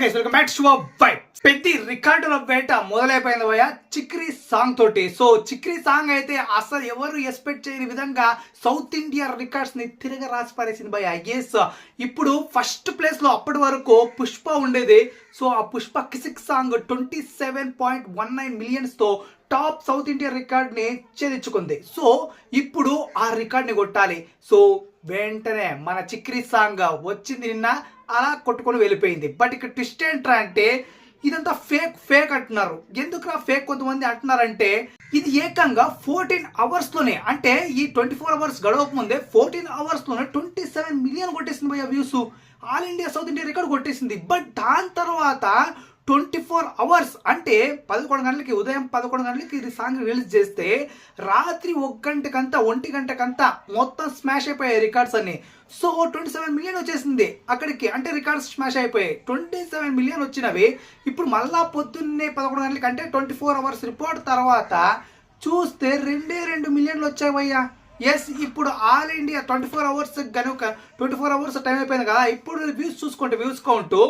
Guys welcome back to బై పెద్ద రికార్డుల వేట మొదలైపోయింది భయ చిక్రీ సాంగ్ తోటి. సో చిక్రీ సాంగ్ అయితే అసలు ఎవరు ఎక్స్పెక్ట్ చేయని విధంగా సౌత్ ఇండియా రికార్డ్స్ని తిరగ రాసి పారేసింది భయ ఎస్ ఇప్పుడు ఫస్ట్ ప్లేస్లో అప్పటి వరకు పుష్ప ఉండేది. సో ఆ Pushpa Kissik song twenty seven point one nine మిలియన్స్తో top south India రికార్డ్ని ఛేదించుకుంది సో ఇప్పుడు ఆ రికార్డ్ని కొట్టాలి. సో వెంటనే మన చిక్రీ సాంగ్ వచ్చింది నిన్న. అలా కొట్టుకొని వెళ్ళిపోయింది. బట్ ఇక్కడ ట్విస్ట్ ఏంట్రా అంటే ఇదంతా ఫేక్ ఫేక్ అంటున్నారు. ఎందుకురా ఫేక్ కొంతమంది అంటున్నారంటే ఇది ఏకంగా ఫోర్టీన్ అవర్స్లోనే అంటే ఈ ట్వంటీ ఫోర్ అవర్స్ గడవక ముందే ఫోర్టీన్ అవర్స్లోనే ట్వంటీ సెవెన్ మిలియన్ కొట్టేసింది భయ్య views all India south India record కొట్టేసింది. బట్ దాని తర్వాత ట్వంటీ ఫోర్ అవర్స్ అంటే పదకొండు గంటలకి ఉదయం పదకొండు గంటలకి ఇది సాంగ్ రిలీజ్ చేస్తే రాత్రి ఒక గంటకంతా ఒంటి గంటకంతా మొత్తం స్మాష్ అయిపోయాయి రికార్డ్స్ అన్ని. సో ట్వంటీ సెవెన్ మిలియన్ వచ్చేసింది అక్కడికి. అంటే రికార్డ్స్ స్మాష్ అయిపోయాయి. ట్వంటీ సెవెన్ మిలియన్ వచ్చినవి. ఇప్పుడు మళ్ళా పొద్దున్నే పదకొండు గంటలకి అంటే ట్వంటీ ఫోర్ అవర్స్ రిపోర్ట్ తర్వాత చూస్తే రెండే రెండు మిలియన్లు వచ్చాయి ఎస్ ఇప్పుడు all India twenty four hours కనుక ట్వంటీ ఫోర్ అవర్స్ టైం అయిపోయింది కదా. ఇప్పుడు వ్యూస్ చూసుకుంటే వ్యూస్ కౌంటు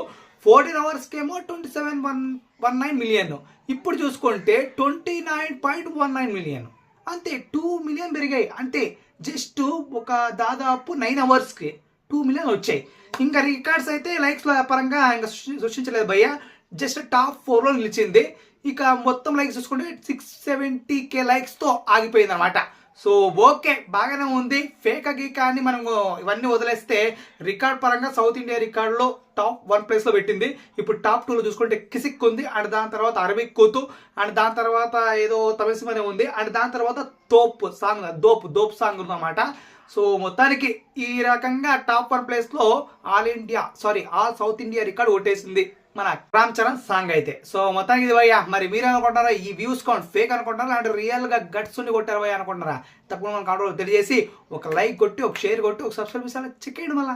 ఫోర్టీన్ అవర్స్కి ఏమో twenty seven one one nine million. ఇప్పుడు చూసుకుంటే twenty nine point one nine million. అంతే టూ మిలియన్ పెరిగాయి. అంటే జస్ట్ ఒక దాదాపు నైన్ అవర్స్కి టూ మిలియన్ వచ్చాయి. ఇంకా రికార్డ్స్ అయితే లైక్స్ పరంగా ఇంకా సృష్టించలేదు భయ్య. జస్ట్ టాప్ ఫోర్లో నిలిచింది. ఇక మొత్తం లైక్స్ చూసుకుంటే సిక్స్ సెవెంటీ కే లైక్స్తో ఆగిపోయింది అనమాట సో ఓకే బాగానే ఉంది. ఫేక్ గీకాన్ని అని మనం ఇవన్నీ వదిలేస్తే రికార్డ్ పరంగా సౌత్ ఇండియా రికార్డులో టాప్ వన్ ప్లేస్లో పెట్టింది. ఇప్పుడు టాప్ టూలో చూసుకుంటే కిసిక్ ఉంది అండ్ దాని తర్వాత అరబిక్ కూతు అండ్ దాని తర్వాత ఏదో తమిళసిమనే ఉంది అండ్ దాని తర్వాత తోప్ సాంగ్ దోప్ దోప్ సాంగ్ ఉందన్నమాట. సో మొత్తానికి ఈ రకంగా టాప్ వన్ ప్లేస్లో all India sorry all south India record కొట్టేసింది మన రామ్ చరణ్ సాంగ్ అయితే. సో మొత్తానికి ఇది భయ్యా మరి మీరు అనుకుంటారా ఈ వ్యూస్ కౌంట్ ఫేక్ అనుకుంటారా అంటే రియల్గా గట్స్ ఉండి కొట్టారు భయ్యా అనుకుంటారా తప్పకుండా మన కాంట్రోల్ తెలియజేసి ఒక లైక్ కొట్టి ఒక షేర్ కొట్టి ఒక సబ్స్క్రైబ్ చేసి చెక్ చేయండి మళ్ళీ.